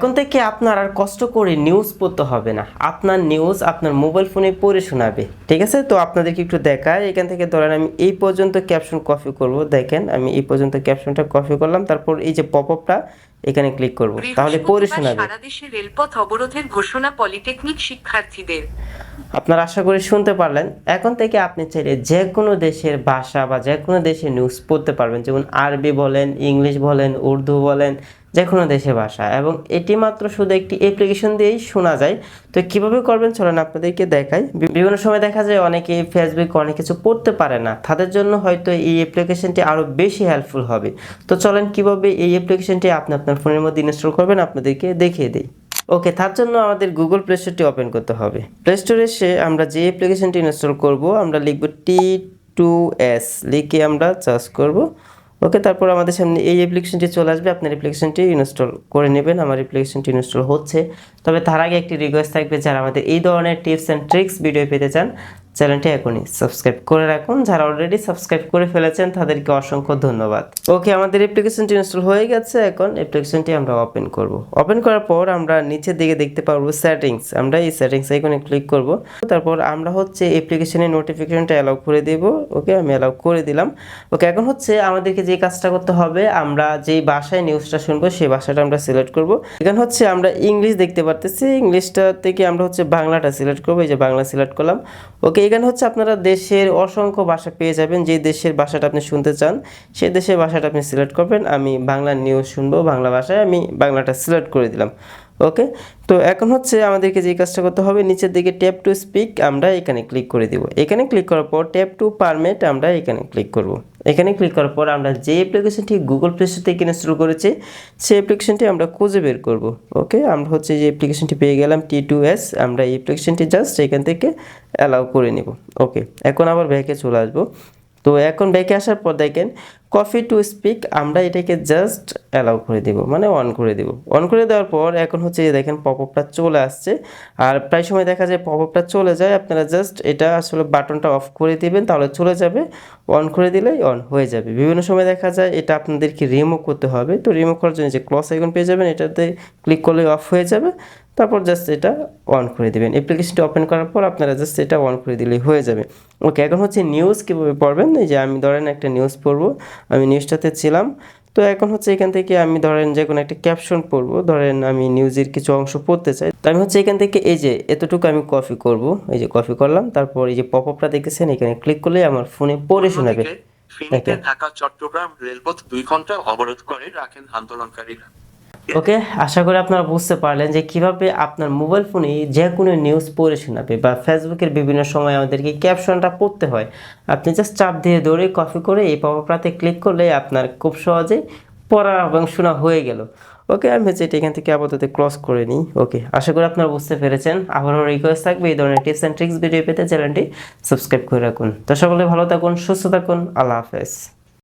এখন থেকে আপনার আর কষ্ট করে নিউজ পড়তে হবে না। আপনার নিউজ আপনার মোবাইল ফোনে পড়ে শোনাবে। ঠিক আছে? তো আপনাদেরকে একটু দেখায়। এখান থেকে ধরেন আমি এই পর্যন্ত ক্যাপশন কপি করব। দেখেন আমি এই পর্যন্ত ক্যাপশনটা কপি করলাম। তারপর এই যে পপ আপটা এখানে ক্লিক করব। তাহলে পড়ে শোনাবে। সারা দেশে রেলপথ অবরোধের ঘোষণা পলিটেকনিক শিক্ষার্থীদের। আপনারা আশা করি শুনতে পারলেন। এখন থেকে আপনি চাইলে যে কোনো দেশের ভাষা বা যে কোনো দেশের নিউজ পড়তে পারবেন। যেমন আরবি বলেন ইংলিশ বলেন উর্দু বলেন যে কোনো দেশের ভাষা। এবং এটি মাত্র শুধু একটি অ্যাপ্লিকেশন দিয়েই শোনা যায়। তো কীভাবে করবেন চলেন আপনাদেরকে দেখাই। বিভিন্ন সময় দেখা যায় অনেকে ফেসবুক অনেক কিছু পড়তে পারে না। তাদের জন্য হয়তো এই অ্যাপ্লিকেশনটি আরও বেশি হেল্পফুল হবে। তো চলেন কীভাবে এই অ্যাপ্লিকেশনটি আপনি আপনার ফোনের মধ্যে ইনস্টল করবেন আপনাদেরকে দেখিয়ে দিই। ওকে তার জন্য আমাদের গুগল প্লে স্টোরটি ওপেন করতে হবে। প্লে স্টোরে এসে আমরা যে অ্যাপ্লিকেশনটি ইনস্টল করব, আমরা লিখব টি টু এস লিখে আমরা চার্জ করব। ওকে তারপর আমাদের সামনে এই অ্যাপ্লিকেশনটি চলে আসবে। আপনার অ্যাপ্লিকেশনটি ইনস্টল করে নেবেন। আমার অ্যাপ্লিকেশনটি ইনস্টল হচ্ছে। তবে তার আগে একটি রিকোয়েস্ট থাকবে যারা আমাদের এই ধরনের টিপস অ্যান্ড ট্রিক্স ভিডিও পেতে চান চ্যানেলটি এখনই সাবস্ক্রাইব করে রাখুন। যারা অলরেডি সাবস্ক্রাইব করে ফেলেছেন, তাদেরকে অসংখ্য ধন্যবাদ। ওকে আমাদের অ্যাপ্লিকেশনটি ইনস্টল হয়ে গেছে এখন। অ্যাপ্লিকেশনটি আমরা ওপেন করব। ওপেন করার পর আমরা নিচের দিকে দেখতে পারব সেটিংস আমরা এই সেটিংস আইকনে ক্লিক করব। তারপর আমরা হচ্ছে অ্যাপ্লিকেশনের নোটিফিকেশনটা অ্যালাউ করে দেব। ওকে আমি অ্যালাউ করে দিলাম। ওকে এখন হচ্ছে আমাদেরকে যে কাজটা করতে হবে, আমরা যেই ভাষায় নিউজটা শুনব, সেই ভাষাটা আমরা সিলেক্ট করব। এখানে হচ্ছে আমরা ইংলিশ দেখতে পারতেছি। ইংলিশটা থেকে আমরা হচ্ছে বাংলাটা সিলেক্ট করব। এই যে বাংলা সিলেক্ট করলাম। ওকে এখানে হচ্ছে আপনারা দেশের অসংখ্য ভাষা পেয়ে যাবেন। যে দেশের ভাষাটা আপনি শুনতে চান সেই দেশের ভাষাটা আপনি সিলেক্ট করবেন। আমি বাংলা নিউজ শুনব, বাংলা ভাষায় আমি বাংলাটা সিলেক্ট করে দিলাম। ওকে তো এখন হচ্ছে আমাদেরকে যে কাজটা করতে হবে, নিচের দিকে ট্যাপ টু স্পিক আমরা এখানে ক্লিক করে দিব। এখানে ক্লিক করার পর ট্যাপ টু পারমিট আমরা এখানে ক্লিক করব। এখানে ক্লিক করার পর আমরা যে অ্যাপ্লিকেশনটি গুগল প্লে স্টোর থেকে ইনস্টল করেছি, সেই অ্যাপ্লিকেশনটি আমরা খুঁজে বের করব। ওকে আমরা হচ্ছে যে অ্যাপ্লিকেশনটি পেয়ে গেলাম টি টু এস আমরা এই অ্যাপ্লিকেশনটি জাস্ট এখান থেকে অ্যালাউ করে নিব। ওকে এখন আবার ব্যাকে চলে আসব। তো এখন ব্যাকে আসার পর দেখেন কফি টু স্পিক, আমরা এটাকে জাস্ট অ্যালাউ করে দেব মানে অন করে দেব। অন করে দেওয়ার পর এখন হচ্ছে যে দেখেন পপ আপটা চলে আসছে। আর প্রায় সময় দেখা যায় পপ আপটা চলে যায়, আপনারা জাস্ট এটা আসলে বাটনটা অফ করে দিবেন, তাহলে চলে যাবে। অন করে দিলেই অন হয়ে যাবে। বিভিন্ন সময় দেখা যায় এটা আপনাদেরকে রিমুভ করতে হবে। তো রিমুভ করার জন্য যে ক্লস আইকন পেয়ে যাবেন, এটাতে ক্লিক করলে অফ হয়ে যাবে। তারপর জাস্ট এটা অন করে দেবেন। অ্যাপ্লিকেশনটি ওপেন করার পর আপনারা জাস্ট এটা অন করে দিলেই হয়ে যাবে। ওকে, এখন হচ্ছে নিউজ কীভাবে পড়বেন? যে আমি ধরেন একটা নিউজ পড়ব। আমি নিউজটাতে ছিলাম। তো এখন হচ্ছে এখান থেকে আমি ধরেন যে কোনো একটা ক্যাপশন পড়ব ধরেন আমি নিউজের কিছু অংশ পড়তে চাই। তো আমি হচ্ছে এখান থেকে এই যে এতটুকু আমি কপি করব এই যে কপি করলাম তারপর এই যে পপ আপটা দেখেছেন এখানে ক্লিক করলে আমার ফোনে পড়ে শোনাবে। ঢাকা চট্টগ্রাম রেলপথ দুই ঘণ্টা অবরোধ করে রাখেন আন্দোলনকারীরা। ওকে? আশা করি আপনারা বুঝতে পারলেন যে কীভাবে আপনার মোবাইল ফোনে যে কোনো নিউজ পড়ে শোনাবে বা ফেসবুকের বিভিন্ন সময় আমাদেরকে ক্যাপশনটা পড়তে হয়। আপনি জাস্ট চাপ দিয়ে দৌড়ে কপি করে এই পপাপটাতে ক্লিক করলে আপনার খুব সহজে পড়া এবং শোনা হয়ে গেল। ওকে, আমি হচ্ছে এটা এখান থেকে আপাতত ক্রস করে নিই। ওকে, আশা করি আপনারা বুঝতে পেরেছেন। আবারও রিকোয়েস্ট থাকবে এই ধরনের টিপস অ্যান্ড ট্রিক্স ভিডিও পেতে চ্যানেলটি সাবস্ক্রাইব করে রাখুন। তো সকলে ভালো থাকুন, সুস্থ থাকুন, আল্লাহ হাফেজ।